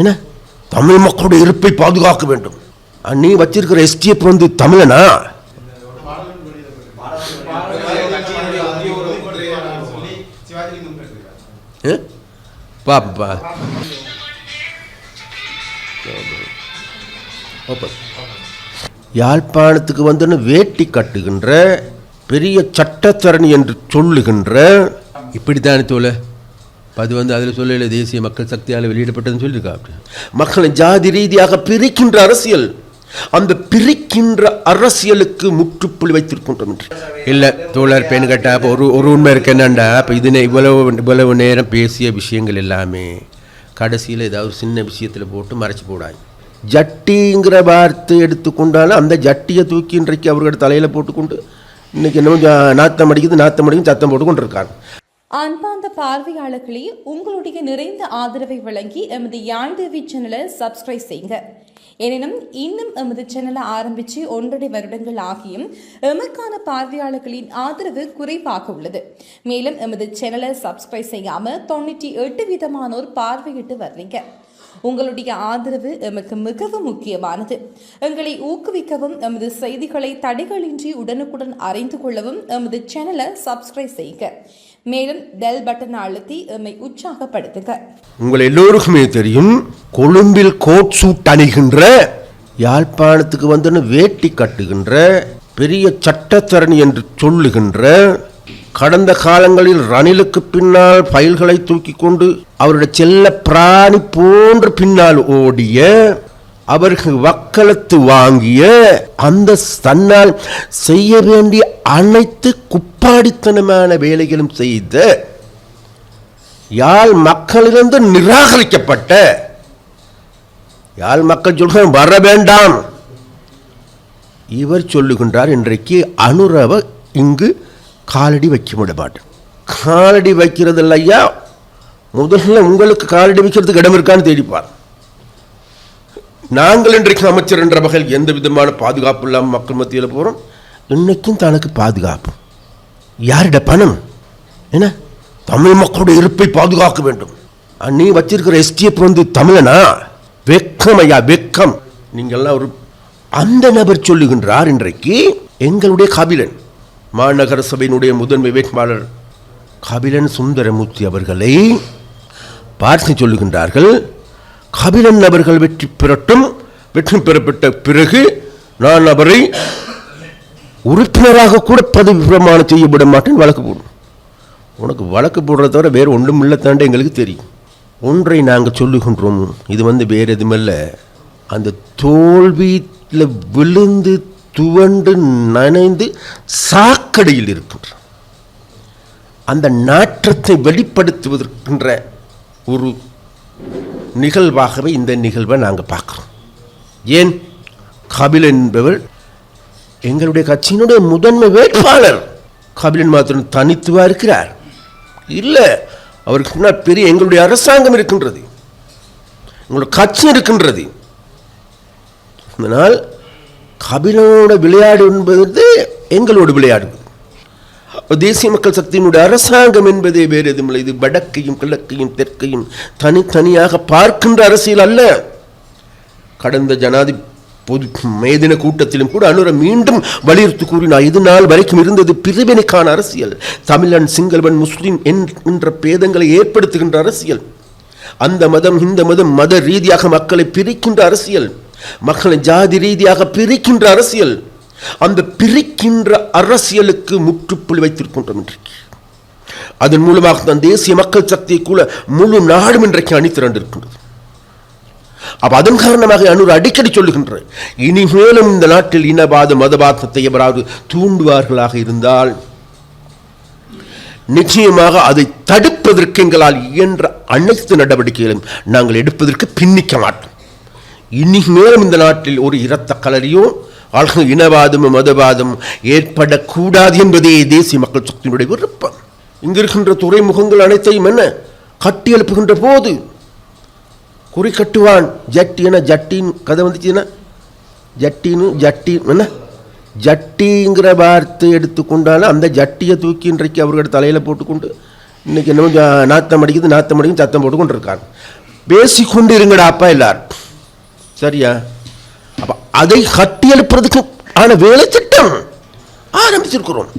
என்ன? தமிழ் மக்களுடைய இருப்பை பாதுகாக்க வேண்டும். நீ வச்சிருக்கிற எஸ்டிஎஃப் வந்து தமிழனா? பாப்பா யாழ்ப்பாணத்துக்கு வந்து வேட்டி கட்டுகின்ற பெரிய சட்டத்தரணி என்று சொல்லுகின்ற இப்படித்தான் தோலை அது வந்து அதில் சொல்லல தேசிய மக்கள் சக்தியால் வெளியிடப்பட்டதுன்னு சொல்லியிருக்கா மக்களை ஜாதி ரீதியாக பிரிக்கின்ற அரசியல் அந்த பிரிக்கின்ற அரசியலுக்கு முற்றுப்புள்ளி வைத்திருக்கின்றோம் என்று. இல்லை தோழர் பெண் கேட்டா ஒரு ஒரு உண்மை இருக்கு என்னண்டா இப்போ இது இவ்வளவு இவ்வளவு நேரம் பேசிய விஷயங்கள் எல்லாமே கடைசியில் ஏதாவது சின்ன விஷயத்தில் போட்டு மறைச்சு போடாங்க ஜட்டிங்கிற வார்த்தை எடுத்துக்கொண்டாலும் அந்த ஜட்டியை தூக்கி இன்றைக்கு அவர்கள் தலையில் போட்டுக்கொண்டு இன்னைக்கு என்னமோ நாத்தம் அடிக்குது நாத்தம் அடிக்குது சத்தம் போட்டுக்கொண்டு இருக்காங்க அன்பார்ந்த பார்வையாளர்களே உங்களுடைய நிறைந்த ஆதரவை வழங்கி எமது யாழ் தேவி சேனலை சப்ஸ்கிரைப் செய்யுங்க. எனினும் இன்னும் எமது சேனலை ஆரம்பித்து ஒன்றரை வருடங்கள் ஆகியும் எமக்கான பார்வையாளர்களின் ஆதரவு குறைவாக உள்ளது. மேலும் எமது சேனலை சப்ஸ்கிரைப் செய்யாமல் தொண்ணூற்றி எட்டு விதமானோர் பார்வையிட்டு வர்றீங்க உங்களுடைய ஆதரவு எமக்கு மிகவும் முக்கியமானது. எங்களை ஊக்குவிக்கவும் எமது செய்திகளை தடைகளின்றி உடனுக்குடன் அறிந்து கொள்ளவும் எமது சேனலை சப்ஸ்கிரைப் செய்யுங்க. மேலும் பெல் பட்டன் அழுத்தி எம்மை உற்சாகப்படுத்துங்க உங்கள் எல்லோருக்குமே தெரியும் கொழும்பில் கோட் சூட் அணிகின்ற யாழ்ப்பாணத்துக்கு வந்து வேட்டி கட்டுகின்ற பெரிய சட்டத்தரணி என்று சொல்லுகின்ற கடந்த காலங்களில் ரணிலுக்கு பின்னால் ஃபைல்களை தூக்கி கொண்டு அவருடைய செல்ல பிராணி போன்று பின்னால் ஓடிய அவர்கள் வக்கலத்து வாங்கிய அந்த தன்னால் செய்ய வேண்டிய அனைத்து குப்பாடித்தனமான வேலைகளும் செய்த யாழ் மக்களிலிருந்து நிராகரிக்கப்பட்ட யாழ் மக்கள் சொல்கிற வர வேண்டாம். இவர் சொல்லுகின்றார் இன்றைக்கு அனுரவ இங்கு காலடி வைக்க விடமாட்டேன் காலடி வைக்கிறது இல்லையா முதல்ல உங்களுக்கு காலடி வைக்கிறதுக்கு இடம் இருக்கான்னு தேடிப்பார். நாங்கள் இன்றைக்கு அமைச்சர் என்ற வகையில் எந்த விதமான பாதுகாப்பு இல்லாமல் மக்கள் மத்தியில் போகிறோம் இன்னைக்கும் தனக்கு பாதுகாப்பு. யாரிட பணம்? என்ன? தமிழ் மக்களுடைய இருப்பை பாதுகாக்க வேண்டும். நீ வச்சிருக்கிற எஸ்டிஎஃப் வந்து தமிழனா? வெக்கம் ஐயா வெக்கம். நீங்கள்லாம் ஒரு அந்த நபர் சொல்லுகின்றார் இன்றைக்கு எங்களுடைய கபிலன் மாநகர சபையினுடைய முதன்மை வேட்பாளர் கபிலன் சுந்தரமூர்த்தி அவர்களை பார்த்து சொல்லுகின்றார்கள் கபிலன் அவர்கள் வெற்றி பெறட்டும் வெற்றி பெறப்பட்ட பிறகு நான் அவரை உறுப்பினராக கூட பதவி பிரமாணம் செய்ய விட மாட்டேன் வழக்கு போடும் உனக்கு வழக்கு போடுறத தவிர வேறு ஒன்றும் இல்லை தாண்ட எங்களுக்கு தெரியும். ஒன்றை நாங்கள் சொல்லுகின்றோம். இது வந்து வேறு எதுவுமில்ல. அந்த தோல்வியில் விழுந்து துவண்டு நனைந்து சாக்கடையில் இருக்கின்ற அந்த நாற்றத்தை வெளிப்படுத்துவதற்கின்ற ஒரு நிகழ்வாகவே இந்த நிகழ்வை நாங்கள் பார்க்குறோம். ஏன்? கபிலன் என்பவர் எங்களுடைய கட்சியினுடைய முதன்மை வேட்பாளர். கபிலன் மாத்திரம் தனித்துவாக இருக்கிறார். இல்லை அவருக்கு முன்னால் பெரிய எங்களுடைய அரசாங்கம் இருக்கின்றது. எங்களுடைய கட்சி இருக்கின்றது. அதனால் கபிலனோட விளையாடு என்பது எங்களோட விளையாடுவது. தேசிய மக்கள் சக்தியினுடைய அரசாங்கம் என்பதே வேறு எதுவுமில்லை இது வடக்கையும் கிழக்கையும் தெற்கையும் தனித்தனியாக பார்க்கின்ற அரசியல் அல்ல. கடந்த ஜனாதி பொது மேதின கூட்டத்திலும் கூட அனுர மீண்டும் வலியுறுத்தி கூறினார். இது நாள் வரைக்கும் இருந்தது பிரிவினைக்கான அரசியல். தமிழன் சிங்களவன் முஸ்லீம் என்- என்ற பேதங்களை ஏற்படுத்துகின்ற அரசியல். அந்த மதம் இந்த மதம் மத ரீதியாக மக்களை பிரிக்கின்ற அரசியல். மக்களை ஜாதி ரீதியாக பிரிக்கின்ற அரசியல். அந்த பிரிக்கின்ற அரசியலுக்கு முற்றுப்புள்ளி வைத்திருக்கின்றோம் இன்றைக்கு. அதன் மூலமாக தான் தேசிய மக்கள் சக்தியை கூட முழு நாடும் இன்றைக்கு அணிதிரண்டிருக்கின்றது. அப்போ அதன் காரணமாக அனுர் அடிக்கடி சொல்லுகின்ற இனிமேலும் இந்த நாட்டில் இனவாத மதபாதத்தை எவராவது தூண்டுவார்களாக இருந்தால் நிச்சயமாக அதை தடுப்பதற்கு எங்களால் இயன்ற அனைத்து நடவடிக்கைகளையும் நாங்கள் எடுப்பதற்கு பின்னிக்க மாட்டோம். இனிமேலும் இந்த நாட்டில் ஒரு இரத்த கலரியோ ஆள்கள் இனவாதமும் மதவாதம் ஏற்படக்கூடாது என்பதே தேசிய மக்கள் சக்தியினுடைய விருப்பம். இங்க இருக்கின்ற துறைமுகங்கள் அனைத்தையும் என்ன? கட்டி எழுப்புகின்ற போது குறி கட்டுவான். ஜட்டி என ஜட்டின்னு கதை வந்துச்சுன்னா ஜட்டின்னு ஜட்டி என்ன? ஜட்டிங்கிற வார்த்தை எடுத்துக்கொண்டாலும் அந்த ஜட்டியை தூக்கி இன்றைக்கு அவர்கள் தலையில் போட்டுக்கொண்டு இன்னைக்கு என்னமோ நாத்தம் அடிக்குது நாத்தம் அடிக்குது சத்தம் போட்டுக்கொண்டு இருக்காங்க பேசிக்கொண்டு இருங்கடா அப்பா எல்லாரும். சரியா? அப்போ அதை கட்டி எழுப்புறதுக்கு ஆன வேலை திட்டம் ஆரம்பிச்சிருக்கிறோம்.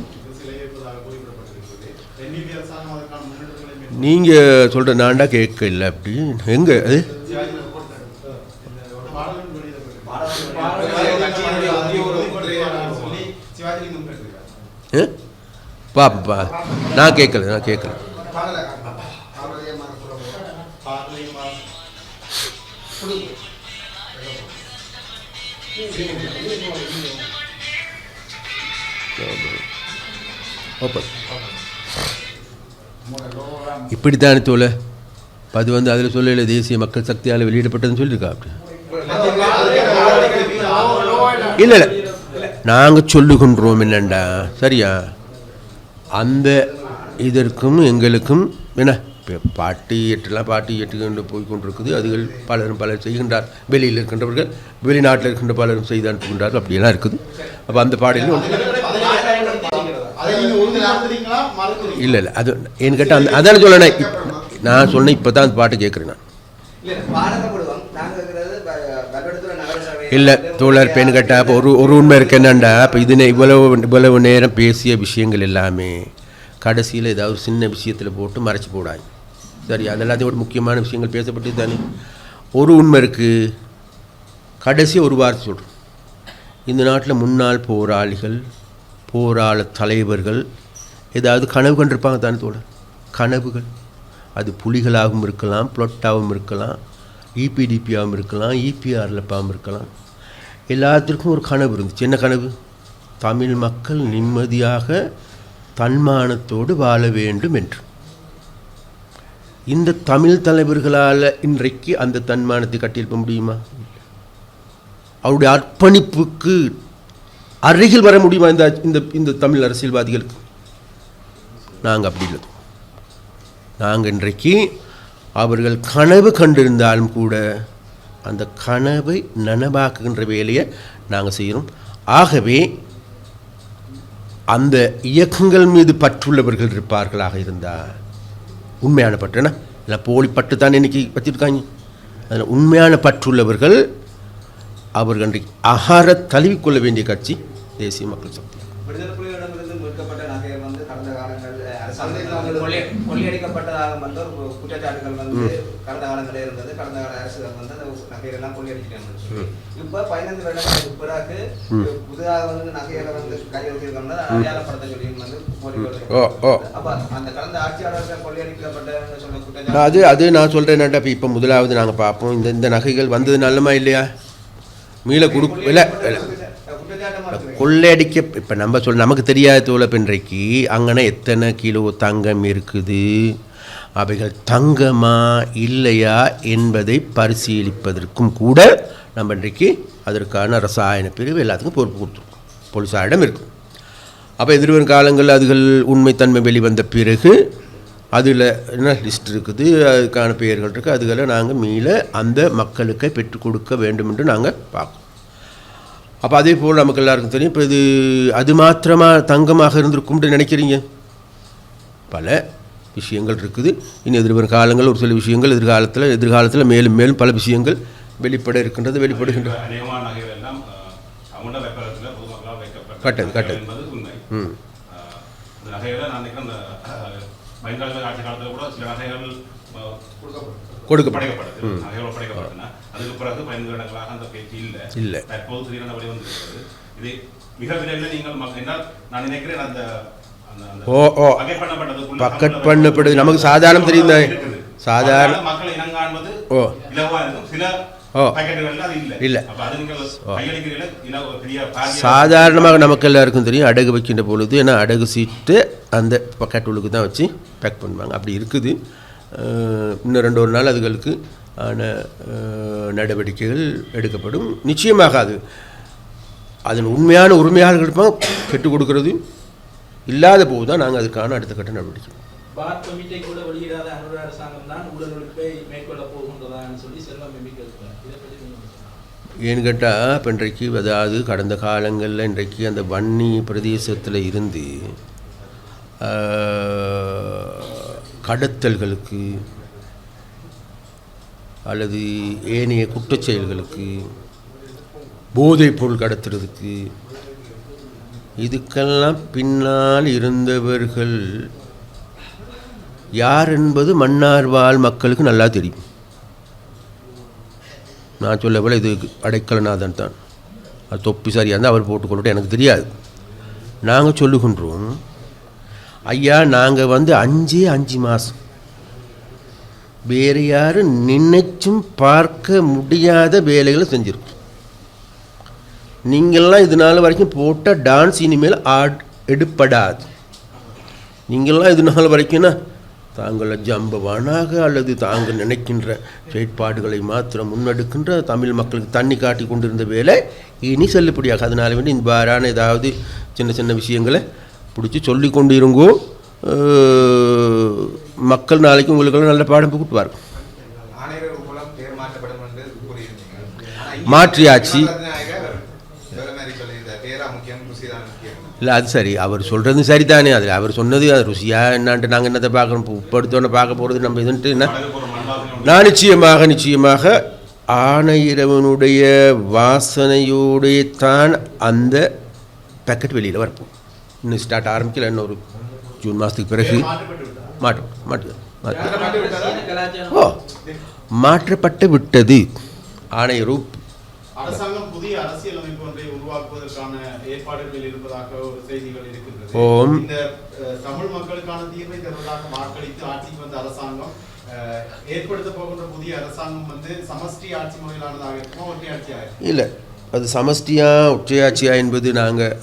நீங்க சொல்ற நான்டா கேட்க இல்லை அப்படி. எங்க? அது? பாப்பா நான் கேட்கல நான் கேட்கல. ஓப்பன் இப்படித்தானே தோல அது வந்து அதில் சொல்லல தேசிய மக்கள் சக்தியால் வெளியிடப்பட்டதுன்னு சொல்லியிருக்கா அப்படி. இல்லை இல்லை. நாங்கள் சொல்லுகின்றோம் என்னண்டா? சரியா? அந்த இதற்கும் எங்களுக்கும் என்ன? பாட்டி எட்டெல்லாம் பாட்டி எட்டுக்கொண்டு போய் கொண்டிருக்குது அதுகள் பலரும் பலர் செய்கின்றார். வெளியில் இருக்கின்றவர்கள் வெளிநாட்டில் இருக்கின்ற பலரும் செய்து அனுப்புகின்றார்கள். அப்படியெல்லாம் இருக்குது. அப்போ அந்த பாடலும் இல்லை இல்லை அது என் கேட்டால் அந்த அதான சொல்லணே நான் சொன்னேன் இப்போ தான் அந்த பாட்டு கேட்குறேன் நான். இல்லை தோழர் பெண் கேட்டால் இப்போ ஒரு ஒரு உண்மை இருக்கு என்னண்டா? இப்போ இது இவ்வளவு இவ்வளவு நேரம் பேசிய விஷயங்கள் எல்லாமே கடைசியில் ஏதாவது சின்ன விஷயத்தில் போட்டு மறைச்சி போடாங்க சரி அதெல்லாத்தையும் ஒரு முக்கியமான விஷயங்கள் பேசப்பட்டு தானே. ஒரு உண்மை இருக்குது கடைசி ஒரு வார்த்தை சொல்கிறோம் இந்த நாட்டில் முன்னாள் போராளிகள் போராள தலைவர்கள் ஏதாவது கனவு கண்டிருப்பாங்க தானே தோழர். கனவுகள். அது புலிகளாகவும் இருக்கலாம் புளொட்டாகவும் இருக்கலாம் இபிடிபியாகவும் இருக்கலாம் இபிஆர்லப்பாகவும் இருக்கலாம். எல்லாத்திற்கும் ஒரு கனவு இருந்துச்சு. என்ன கனவு? தமிழ் மக்கள் நிம்மதியாக தன்மானத்தோடு வாழ வேண்டும் என்று. இந்த தமிழ் தலைவர்களால் இன்றைக்கு அந்த தன்மானத்தை கட்டியிருக்க முடியுமா? அவருடைய அர்ப்பணிப்புக்கு அருகில் வர முடியுமா இந்த இந்த இந்த தமிழ் அரசியல்வாதிகளுக்கு? நாங்கள் அப்படி இல்லை. நாங்கள் இன்றைக்கு அவர்கள் கனவு கண்டிருந்தாலும் கூட அந்த கனவை நனவாக்குகின்ற வேலையை நாங்கள் செய்கிறோம். ஆகவே அந்த இயக்கங்கள் மீது பற்றுள்ளவர்கள் இருப்பார்களாக இருந்தால் உண்மையான பற்று என்ன? இல்லை போலி பட்டு தான் இன்றைக்கி வச்சுருக்காங்க. அதில் உண்மையான பற்றுள்ளவர்கள் அவர்கள் அன்றைக்கு அகார தழுவிக்கொள்ள வேண்டிய கட்சி தேசிய மக்கள் சக்தி விடுதலை புலிகளிடமிருந்து மீட்கப்பட்ட நகைகள் வந்து கடந்த காலங்களில் அரசாங்கத்தில் கொள்ளை கொள்ளையடிக்கப்பட்டதாக வந்து ஒரு குற்றச்சாட்டுகள் வந்து கடந்த காலங்களில் இருந்தது. கடந்த கால அரசுகள் வந்து அந்த நகைகள் எல்லாம் கொள்ளையடிச்சிட்டாங்க இப்ப பதினைந்து வருடங்களுக்கு பிறகு புதிதாக வந்து நகைகளை வந்து கையெழுத்திருக்கோம்னா அடையாளப்படுத்த சொல்லி வந்து போலீஸ் ஓ ஓ. அப்ப அந்த கடந்த ஆட்சியாளர்கள் கொள்ளையடிக்கப்பட்ட சொன்ன நான் குற்றச்சாட்டு அது அது நான் சொல்கிறேன் இப்போ இப்போ முதலாவது நாங்கள் பார்ப்போம். இந்த இந்த நகைகள் வந்தது நல்லமா இல்லையா? மீள கொடு இல்லை. கொள்ளையடிக்க இப்போ நம்ம சொல் நமக்கு தெரியாத தோலை இன்றைக்கு. அங்கன எத்தனை கிலோ தங்கம் இருக்குது? அவைகள் தங்கமா இல்லையா என்பதை பரிசீலிப்பதற்கும் கூட நம்ம இன்றைக்கு அதற்கான ரசாயன பிரிவு எல்லாத்துக்கும் பொறுப்பு கொடுத்துருக்கோம். போலீஸாரிடம் இருக்கும். அப்போ எதிர்வரும் காலங்களில் அதுகள் உண்மைத்தன்மை வெளிவந்த பிறகு அதில் என்ன லிஸ்ட் இருக்குது? அதுக்கான பெயர்கள் இருக்குது அதுகளை நாங்கள் மீள அந்த மக்களுக்கு பெற்றுக் கொடுக்க வேண்டும் என்று நாங்கள் பார்க்கோம் அப்போ அதே போல் நமக்கு எல்லாருக்கும் தெரியும். இப்போ இது அது மாத்திரமாக தங்கமாக இருந்திருக்கும்னு நினைக்கிறீங்க? பல விஷயங்கள் இருக்குது. இனி எதிர்வரும் காலங்கள் ஒரு சில விஷயங்கள் எதிர்காலத்தில் எதிர்காலத்தில் மேலும் மேலும் பல விஷயங்கள் வெளிப்பட இருக்கின்றது வெளிப்படுகின்றது கட்டது, கட்டது. ம். கொடுக்கப்படும் படைக்கப்பட்டன அதுக்கு பிறகு பதினைந்து வருடங்களாக அந்த பேச்சு இல்லை இல்லை. தற்போது திடீரென வெளிவந்திருக்கிறது இது மிக விரைவில் நீங்கள் என்றால் நான் நினைக்கிறேன் அந்த ஓ, ஓ. பக்கெட் பண்ணப்படுது. நமக்கு சாதாரணம் தெரியும். சாதாரண- மக்கள் ஓ. இருக்கும் சில ஓ. சாதாரணமாக நமக்கு எல்லாருக்கும் தெரியும் அடகு வைக்கின்ற பொழுது ஏன்னா அடகு சீட்டு அந்த பக்கெட் உள்ளுக்கு தான் வச்சு பேக் பண்ணுவாங்க அப்படி இருக்குது இன்னும் ரெண்டு ஒரு நாள் அதுகளுக்கு ஆன நடவடிக்கைகள் எடுக்கப்படும். நிச்சயமாக அது அதன் உண்மையான உரிமையாளர்கள் இருப்பாங்க பெற்றுக் கொடுக்கறது இல்லாத போது தான் நாங்கள் அதுக்கான அடுத்த கட்ட நடவடிக்கை பார் கமிட்டை கூட வெளியிடாத அனுர அரசாங்கம் தான் உடல் உழைப்பை மேற்கொள்ள போகின்றதான்னு சொல்லி செல்வம் எம்பிக்கை இருக்கிறார் இதை பற்றி நீங்க என்ன சொல்றீங்க? ஏன்னு கேட்டால் இப்போ இன்றைக்கு அதாவது கடந்த காலங்களில் இன்றைக்கு அந்த வன்னி பிரதேசத்தில் இருந்து கடத்தல்களுக்கு அல்லது ஏனைய குற்றச் செயல்களுக்கு போதைப் பொருள் கடத்துறதுக்கு இதுக்கெல்லாம் பின்னால் இருந்தவர்கள் யார் என்பது மன்னார் வாழ் மக்களுக்கு நல்லா தெரியும். நான் சொல்ல போல இது அடைக்கலநாதன் தான். அது தொப்பி சரியாக இருந்தால் அவர் போட்டுக்கொள்ளட்டும் எனக்கு தெரியாது. நாங்கள் சொல்லுகின்றோம் ஐயா நாங்கள் வந்து அஞ்சே அஞ்சு மாதம் வேறு யாரும் நினைச்சும் பார்க்க முடியாத வேலைகளை செஞ்சுருக்கோம். நீங்கள்லாம் இது நாள் வரைக்கும் போட்டால் டான்ஸ் இனிமேல் ஆட் எடுப்படாது. நீங்கள்லாம் இது நாள் வரைக்கும்னா தாங்கள் ஜம்பவானாக அல்லது தாங்கள் நினைக்கின்ற செயற்பாடுகளை மாத்திரம் முன்னெடுக்கின்ற தமிழ் மக்களுக்கு தண்ணி காட்டி கொண்டிருந்த வேலை இனி செல்லுபடியாக அதனால வேண்டி இந்த பாரான ஏதாவது சின்ன சின்ன விஷயங்களை பிடிச்சி சொல்லி கொண்டு இருங்கோ மக்கள் நாளைக்கு உங்களுக்கு நல்ல பாடம் புகுட்டுவார். மாற்றியாச்சு. இல்லை அது சரி. அவர் சொல்கிறது சரிதானே. அதில் அவர் சொன்னது அது ருசியாக என்னான்ட்டு நாங்கள் என்னத்தை பார்க்கணும்? இப்போ பார்க்க போகிறது நம்ம இதுன்ட்டு என்ன? நான் நிச்சயமாக நிச்சயமாக ஆணையிறவனுடைய வாசனையோடைய தான் அந்த பேக்கெட் வெளியில் வரப்போம். இன்னும் ஸ்டார்ட் ஆரம்பிக்கல இன்னொரு ஜூன் மாதத்துக்கு பிறகு. சீன கலாச்சாரம் ஓ மாற்றப்பட்டு விட்டது. செய்திகள் இருக்கின்றது. ஓம். இந்த அஹ், தமிழ் மக்களுக்கான தீர்வை தருவதாக வாக்களித்து ஆட்சிக்கு வந்த அரசாங்கம் அஹ், ஏற்படுத்த போகின்ற புதிய அரசாங்கம் வந்து சமஷ்டி ஆட்சி முறையிலானதாக இருக்குமா ஒற்றை ஆட்சியாக இருக்குமா? இல்லை அது சமஷ்டியா ஒற்றையாட்சியா என்பது நாங்கள்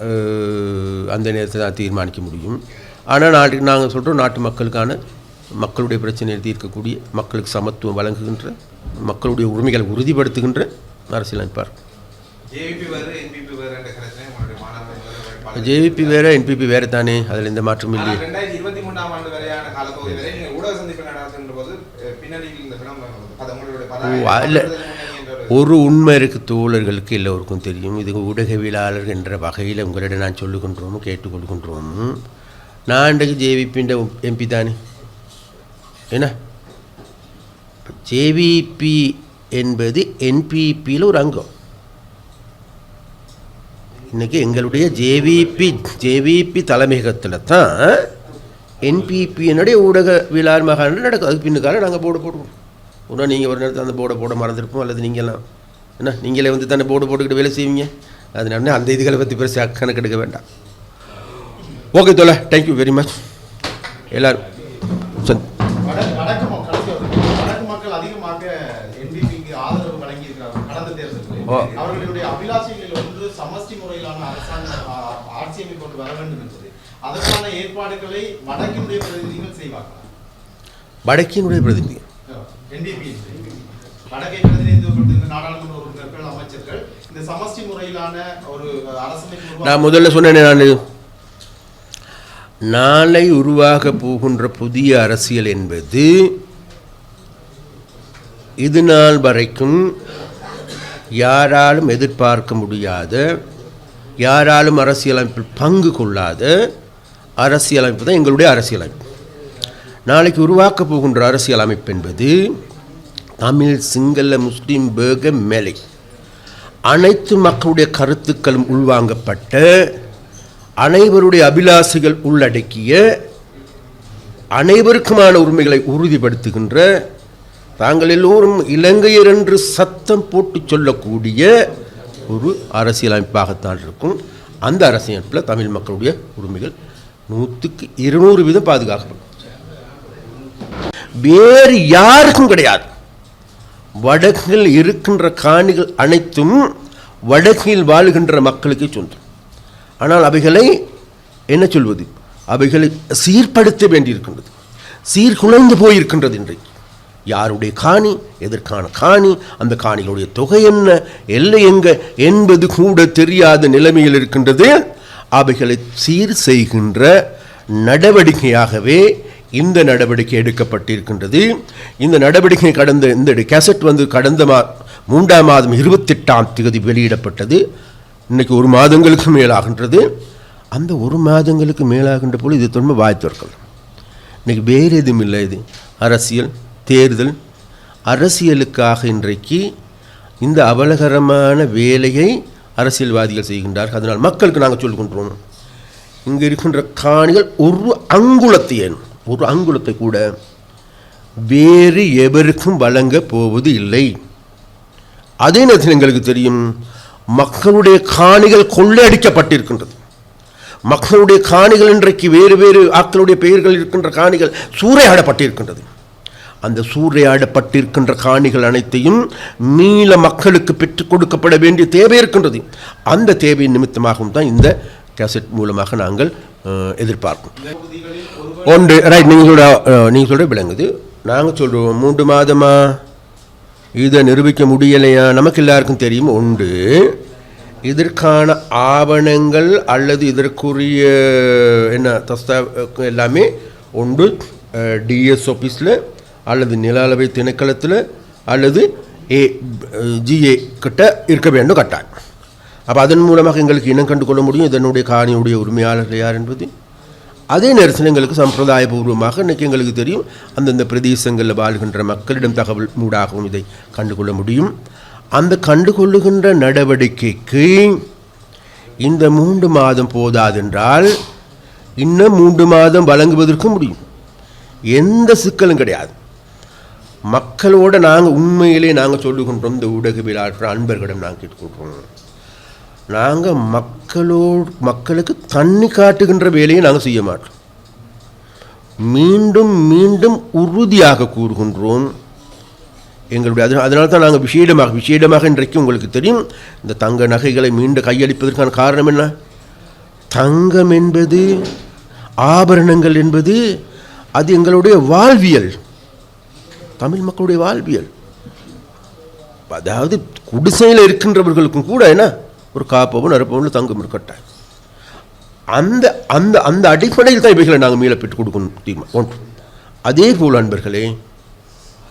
அந்த நேரத்தை தான் தீர்மானிக்க முடியும். ஆனால் நாட்டுக்கு நாங்கள் சொல்கிறோம் நாட்டு மக்களுக்கான மக்களுடைய பிரச்சனையை தீர்க்கக்கூடிய மக்களுக்கு சமத்துவம் வழங்குகின்ற மக்களுடைய உரிமைகளை உறுதிப்படுத்துகின்ற அரசியலமைப்பார். ஜேவிபி வேறு என்பிபி வேறு தானே? அதில் எந்த மாற்றமும் இல்லை இருபத்தி மூணாம் ஆண்டு வரையான காலப்பகுதி வரை ஊடக சந்திப்பு நடத்துகின்ற போது பின்னணியில் இந்த இல்ல. ஒரு உண்மை இருக்கு தோழர்களுக்கு எல்லோருக்கும் தெரியும். இது ஊடகவியலாளர் என்ற வகையில் உங்களிடம் நான் சொல்லுகின்றோம் கேட்டுக்கொள்கின்றோம். நான் இன்றைக்கு ஜேவிபின்ற எம்பி தானே என்ன ஜேவிபி என்பது என்பிபியில் ஒரு அங்கம் இன்னைக்கு எங்களுடைய ஜேவிபி ஜேவிபி தலைமையகத்தில் தான் என்பிபியினுடைய ஊடக விழா மகாணம் நடக்கும் அதுக்கு பின்னுக்கால நாங்கள் போர்டு போடுவோம் உடனே நீங்கள் ஒரு நேரத்தில் அந்த போர்டை போட மறந்துருப்போம் அல்லது நீங்கள்லாம் என்ன நீங்களே வந்து தானே போர்டு போட்டுக்கிட்டு வேலை செய்வீங்க அதனால அந்த இதுகளை பற்றி பெருசாக கணக்கெடுக்க வேண்டாம் ஓகே தோல தேங்க்யூ வெரி மச் எல்லாரும் சந்த். அவர்களுடைய அபிலாஷைகளில் ஒன்று சமஷ்டி முறையிலான அரசாங்கம் ஆ- ஆட்சியமை கொண்டு வர வேண்டும் என்பது. அதற்கான ஏற்பாடுகளை வடக்கினுடைய பிரதிநிதிகள் செய்வார்கள். வடக்கினுடைய பிரதிநிதி. NDP வடக்கை பிரதிநிதித்துவப்படுத்துகின்ற நாடாளுமன்ற உறுப்பினர்கள் அமைச்சர்கள். இந்த சமஷ்டி முறையிலான ஒரு அரசமைப்பு நான் முதல்ல சொன்னேனே நான் நாளை உருவாக போகின்ற புதிய அரசியல் என்பது இது நாள் வரைக்கும் யாராலும் எதிர்பார்க்க முடியாத யாராலும் அரசியலமைப்பில் பங்கு கொள்ளாத அரசியலமைப்பு தான் எங்களுடைய அரசியலமைப்பு. நாளைக்கு உருவாக்க போகின்ற அரசியலமைப்பு என்பது தமிழ் சிங்கள முஸ்லீம் பேக மேலை அனைத்து மக்களுடைய கருத்துக்களும் உள்வாங்கப்பட்ட அனைவருடைய அபிலாசைகள் உள்ளடக்கிய அனைவருக்குமான உரிமைகளை உறுதிப்படுத்துகின்ற தாங்கள் எல்லோரும் இலங்கையர் என்று சத்தம் போட்டு சொல்லக்கூடிய ஒரு அரசியலமைப்பாகத்தான் இருக்கும். அந்த அரசியலமைப்பில் தமிழ் மக்களுடைய உரிமைகள் நூற்றுக்கு இருநூறு வீதம் பாதுகாக்கப்படும். வேறு யாருக்கும் கிடையாது. வடக்கில் இருக்கின்ற காணிகள் அனைத்தும் வடக்கில் வாழுகின்ற மக்களுக்கே சொந்தம். ஆனால் அவைகளை என்ன சொல்வது? அவைகளை சீர்படுத்த வேண்டியிருக்கின்றது. சீர்குலைந்து போயிருக்கின்றது இன்றைக்கு யாருடைய காணி? எதற்கான காணி? அந்த காணிகளுடைய தொகை என்ன? எல்லை எங்க? என்பது கூட தெரியாத நிலைமையில் இருக்கின்றது. அவைகளை சீர் செய்கின்ற நடவடிக்கையாகவே இந்த நடவடிக்கை எடுக்கப்பட்டிருக்கின்றது. இந்த நடவடிக்கை கடந்த இந்த கேசட் வந்து கடந்த மா மூன்றாம் மாதம் இருபத்தெட்டாம் தேதி வெளியிடப்பட்டது. இன்றைக்கி ஒரு மாதங்களுக்கு மேலாகின்றது. அந்த ஒரு மாதங்களுக்கு மேலாகின்ற போல் இது தொன்மை வாய் திறக்கலாம் இன்னைக்கு வேறு எதுவும் இல்லை இது. அரசியல் தேர்தல் அரசியலுக்காக இன்றைக்கு இந்த அவலகரமான வேலையை அரசியல்வாதிகள் செய்கின்றார்கள். அதனால் மக்களுக்கு நாங்கள் சொல்கின்றோம் இங்கே இருக்கின்ற காணிகள் ஒரு அங்குலத்தை ஒரு அங்குலத்தை கூட வேறு எவருக்கும் வழங்க போவது இல்லை. அதே நேரத்தில் எங்களுக்கு தெரியும் மக்களுடைய காணிகள் கொள்ளையடிக்கப்பட்டிருக்கின்றது. மக்களுடைய காணிகள் இன்றைக்கு வேறு வேறு ஆக்களுடைய பெயர்கள் இருக்கின்ற காணிகள் சூறையாடப்பட்டிருக்கின்றது. அந்த சூறையாடப்பட்டிருக்கின்ற காணிகள் அனைத்தையும் மீள மக்களுக்கு பெற்றுக் கொடுக்கப்பட வேண்டிய தேவை இருக்கின்றது. அந்த தேவையின் நிமித்தமாகவும் தான் இந்த கேசட் மூலமாக நாங்கள் ஒருவர் ஒன்று ரைட் நீங்கள் அஹ், நீங்கள் சொல்கிற விளங்குது நாங்கள் சொல்கிறோம் மூன்று மாதமா? இதை நிரூபிக்க முடியலையா? நமக்கு எல்லாருக்கும் தெரியும் உண்டு. இதற்கான ஆவணங்கள் அல்லது இதற்குரிய என்ன தஸ்தா எல்லாமே ஒன்று டிஎஸ் ஆஃபீஸில் அல்லது நில அளவை திணைக்களத்தில் அல்லது ஏ ஜிஏ கிட்ட இருக்க வேண்டும் கட்டாயம். அப்போ அதன் மூலமாக எங்களுக்கு இனம் கண்டு கொள்ள முடியும். இதனுடைய காணியுடைய உரிமையாளர் யார் என்பது? அதே நேரத்தில் எங்களுக்கு சம்பிரதாயபூர்வமாக இன்றைக்கி எங்களுக்கு தெரியும் அந்தந்த பிரதேசங்களில் வாழ்கின்ற மக்களிடம் தகவல் மூடாகவும் இதை கண்டுகொள்ள முடியும். அந்த கண்டுகொள்ளுகின்ற நடவடிக்கைக்கு இந்த மூன்று மாதம் போதாதென்றால் இன்னும் மூன்று மாதம் வழங்குவதற்கு முடியும். எந்த சிக்கலும் கிடையாது. மக்களோட நாங்கள் உண்மையிலே நாங்கள் சொல்லுகின்றோம் இந்த ஊடகவியலாளர் அன்பர்களிடம் நாங்கள் கேட்டுக்கொள்கிறோம். நாங்கள் மக்களோடு மக்களுக்கு தண்ணி காட்டுகின்ற வேலையை நாங்கள் செய்ய மாட்டோம். மீண்டும் மீண்டும் உறுதியாக கூறுகின்றோம். எங்களுடைய அது அதனால தான் நாங்கள் விசேடமாக விசேடமாக இன்றைக்கு உங்களுக்கு தெரியும் இந்த தங்க நகைகளை மீண்டும் கையளிப்பதற்கான காரணம் என்ன? தங்கம் என்பது ஆபரணங்கள் என்பது அது எங்களுடைய வாழ்வியல். தமிழ் மக்களுடைய வாழ்வியல். அதாவது குடிசையில் இருக்கின்றவர்களுக்கும் கூட என்ன? ஒரு காப்பவும் நறுப்பவும் தங்கம் இருக்கட்டாய் அந்த அந்த அந்த அடிப்படையில் தான் இவைகளை நாங்கள் மீள பெற்றுக் கொடுக்கணும் தீர்மானம். ஒன்று. அதே போல் அன்பர்களே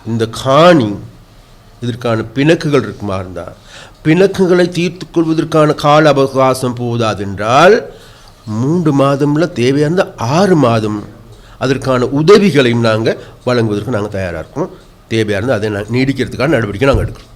இந்த காணி இதற்கான பிணக்குகள் இருக்குமா இருந்தால் பிணக்குகளை தீர்த்து கொள்வதற்கான கால அவகாசம் போதாதென்றால் மூன்று மாதம்ல தேவையான ஆறு மாதம் அதற்கான உதவிகளையும் நாங்கள் வழங்குவதற்கு நாங்கள் தயாராக இருக்கோம். தேவையாக இருந்தால் அதை நான் நீடிக்கிறதுக்கான நடவடிக்கை நாங்கள் எடுக்கிறோம்.